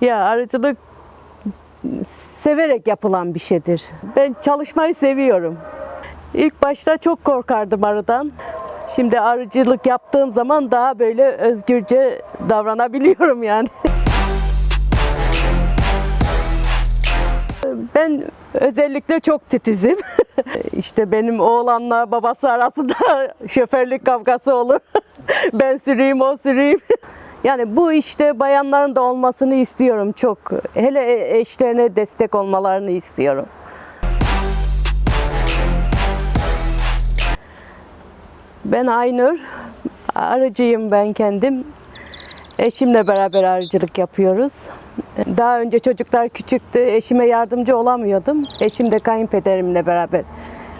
Ya arıcılık severek yapılan bir şeydir. Ben çalışmayı seviyorum. İlk başta çok korkardım arıdan. Şimdi arıcılık yaptığım zaman daha böyle özgürce davranabiliyorum yani. Ben özellikle çok titizim. işte benim oğlanla babası arasında şoförlük kavgası olur. ben süreyim o süreyim. Yani bu işte bayanların da olmasını istiyorum çok. Hele eşlerine destek olmalarını istiyorum. Ben Aynur. Arıcıyım ben kendim. Eşimle beraber arıcılık yapıyoruz. Daha önce çocuklar küçüktü. Eşime yardımcı olamıyordum. Eşim de kayınpederimle beraber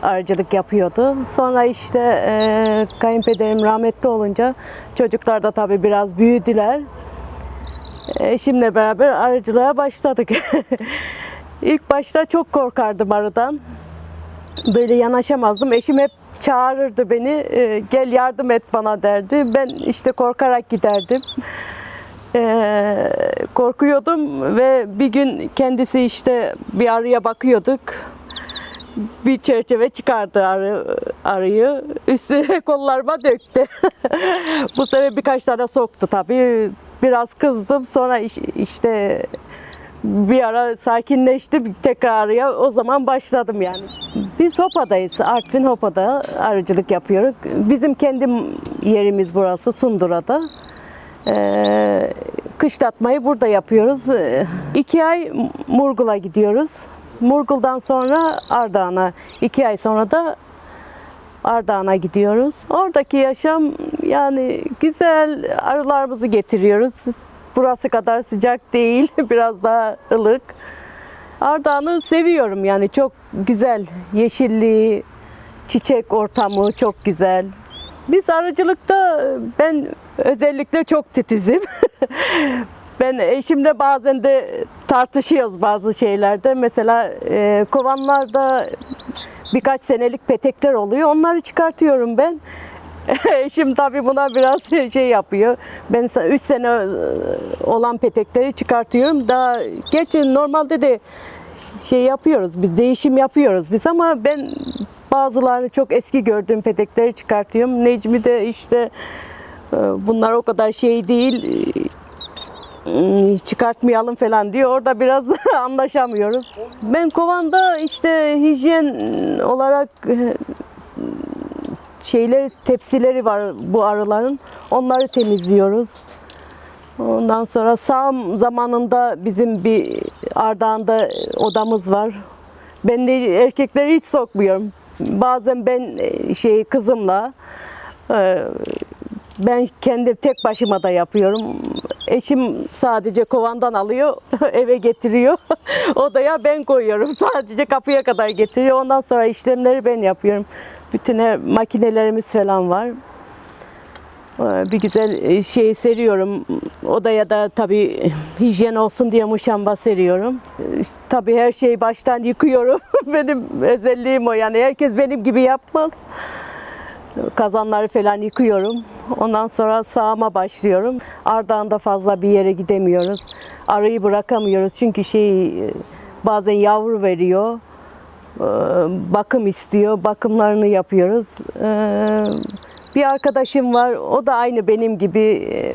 arıcılık yapıyordu. Sonra işte e, kayınpederim rahmetli olunca çocuklar da tabii biraz büyüdüler. Eşimle beraber arıcılığa başladık. İlk başta çok korkardım arıdan. Böyle yanaşamazdım. Eşim hep çağırırdı beni. e, Gel yardım et bana derdi. Ben işte korkarak giderdim. Ee, korkuyordum ve bir gün kendisi işte bir arıya bakıyorduk. Bir çerçeve çıkardı arı, arıyı. Üstüne kollarıma döktü. Bu sefer birkaç tane soktu tabii. Biraz kızdım. Sonra iş- işte bir ara sakinleştim tekrar arıya. O zaman başladım yani. Biz Hopa'dayız. Artvin Hopa'da arıcılık yapıyoruz. Bizim kendi yerimiz burası Sundura'da. Ee, kışlatmayı burada yapıyoruz. İki ay Murgul'a gidiyoruz. Murgul'dan sonra Ardahan'a, iki ay sonra da Ardahan'a gidiyoruz. Oradaki yaşam yani güzel arılarımızı getiriyoruz. Burası kadar sıcak değil, biraz daha ılık. Ardahan'ı seviyorum yani çok güzel. Yeşilliği, çiçek ortamı çok güzel. Biz arıcılıkta ben özellikle çok titizim. ben eşimle bazen de tartışıyoruz bazı şeylerde. Mesela e, kovanlarda birkaç senelik petekler oluyor. Onları çıkartıyorum ben. Eşim tabii buna biraz şey yapıyor. Ben 3 sene e, olan petekleri çıkartıyorum. Daha gerçi normalde de şey yapıyoruz, bir değişim yapıyoruz biz ama ben bazılarını çok eski gördüğüm petekleri çıkartıyorum. Necmi de işte e, bunlar o kadar şey değil çıkartmayalım falan diyor. Orada biraz anlaşamıyoruz. Ben kovanda işte hijyen olarak e, şeyleri tepsileri var bu arıların. Onları temizliyoruz. Ondan sonra sağım zamanında bizim bir Ardahan'da odamız var. Ben de erkekleri hiç sokmuyorum. Bazen ben e, şey kızımla ben kendi tek başıma da yapıyorum. Eşim sadece kovandan alıyor, eve getiriyor. Odaya ben koyuyorum. Sadece kapıya kadar getiriyor. Ondan sonra işlemleri ben yapıyorum. Bütün makinelerimiz falan var. Ee, Bir güzel şey seriyorum. Odaya da tabii hijyen olsun diye muşamba seriyorum. Ee, Tabii her şeyi baştan yıkıyorum. benim özelliğim o yani. Herkes benim gibi yapmaz. Kazanları falan yıkıyorum. Ondan sonra sağıma başlıyorum. Ardahan'da fazla bir yere gidemiyoruz. Arıyı bırakamıyoruz çünkü şey bazen yavru veriyor. Ee, Bakım istiyor. Bakımlarını yapıyoruz. Ee, Bir arkadaşım var. O da aynı benim gibi e,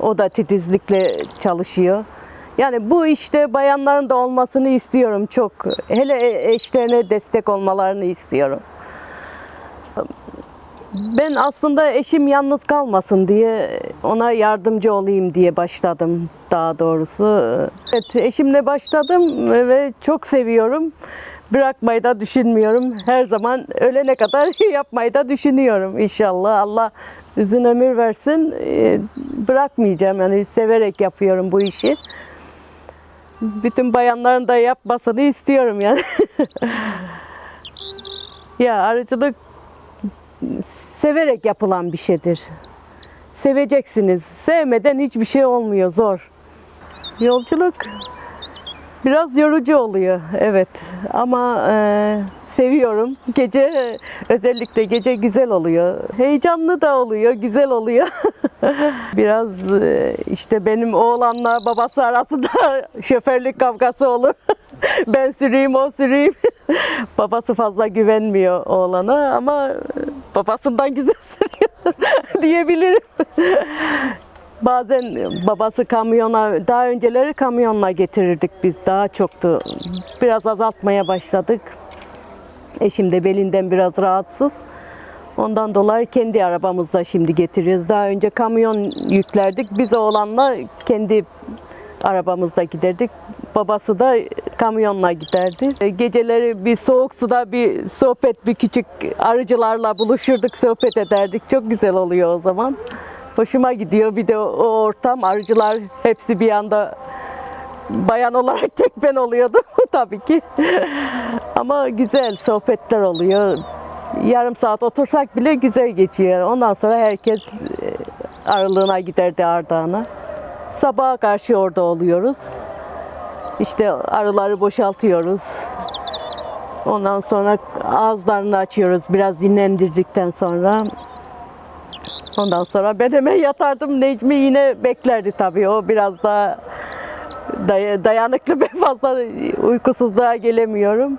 o da titizlikle çalışıyor. Yani bu işte bayanların da olmasını istiyorum çok. Hele eşlerine destek olmalarını istiyorum. Ben aslında eşim yalnız kalmasın diye ona yardımcı olayım diye başladım daha doğrusu. Evet, eşimle başladım ve çok seviyorum. Bırakmayı da düşünmüyorum. Her zaman ölene kadar yapmayı da düşünüyorum inşallah. Allah uzun ömür versin. Ee, Bırakmayacağım yani severek yapıyorum bu işi. Bütün bayanların da yapmasını istiyorum yani. ya arıcılık severek yapılan bir şeydir. Seveceksiniz. Sevmeden hiçbir şey olmuyor. Zor. Yolculuk Biraz yorucu oluyor evet ama e, seviyorum. Gece özellikle gece güzel oluyor. Heyecanlı da oluyor, güzel oluyor. Biraz e, işte benim oğlanla babası arasında şoförlük kavgası olur. ben süreyim o süreyim. babası fazla güvenmiyor oğlana ama babasından güzel sürüyor diyebilirim. Bazen babası kamyona, daha önceleri kamyonla getirirdik biz daha çoktu. Biraz azaltmaya başladık. Eşim de belinden biraz rahatsız. Ondan dolayı kendi arabamızla şimdi getiriyoruz. Daha önce kamyon yüklerdik. Biz oğlanla kendi arabamızda giderdik. Babası da kamyonla giderdi. E, Geceleri bir soğuk suda bir sohbet, bir küçük arıcılarla buluşurduk, sohbet ederdik. Çok güzel oluyor o zaman. Hoşuma gidiyor. Bir de o, ortam, arıcılar hepsi bir anda bayan olarak tek ben oluyordum tabii ki. Ama güzel sohbetler oluyor. Yarım saat otursak bile güzel geçiyor. Ondan sonra herkes e, aralığına giderdi Ardahan'a. Sabaha karşı orada oluyoruz. İşte arıları boşaltıyoruz. Ondan sonra ağızlarını açıyoruz biraz dinlendirdikten sonra. Ondan sonra ben hemen yatardım. Necmi yine beklerdi tabii. O biraz daha day- dayanıklı ve fazla uykusuzluğa gelemiyorum.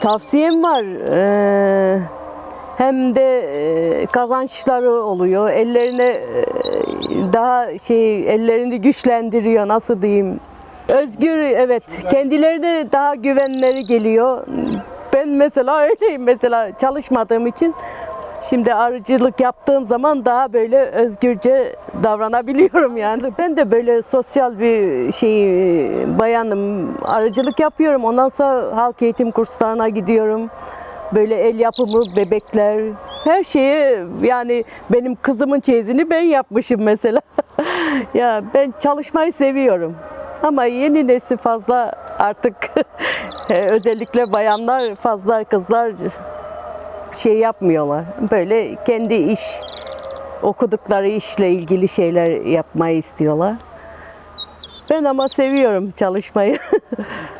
Tavsiyem var. Ee, hem de e, kazançları oluyor. Ellerine e, daha şey ellerini güçlendiriyor nasıl diyeyim. Özgür evet kendilerine daha güvenleri geliyor. Ben mesela öyleyim mesela çalışmadığım için Şimdi arıcılık yaptığım zaman daha böyle özgürce davranabiliyorum yani. Ben de böyle sosyal bir şey bayanım. Arıcılık yapıyorum. Ondan sonra halk eğitim kurslarına gidiyorum. Böyle el yapımı bebekler, her şeyi yani benim kızımın çeyizini ben yapmışım mesela. ya ben çalışmayı seviyorum. Ama yeni nesil fazla artık özellikle bayanlar fazla kızlar şey yapmıyorlar. Böyle kendi iş, okudukları işle ilgili şeyler yapmayı istiyorlar. Ben ama seviyorum çalışmayı.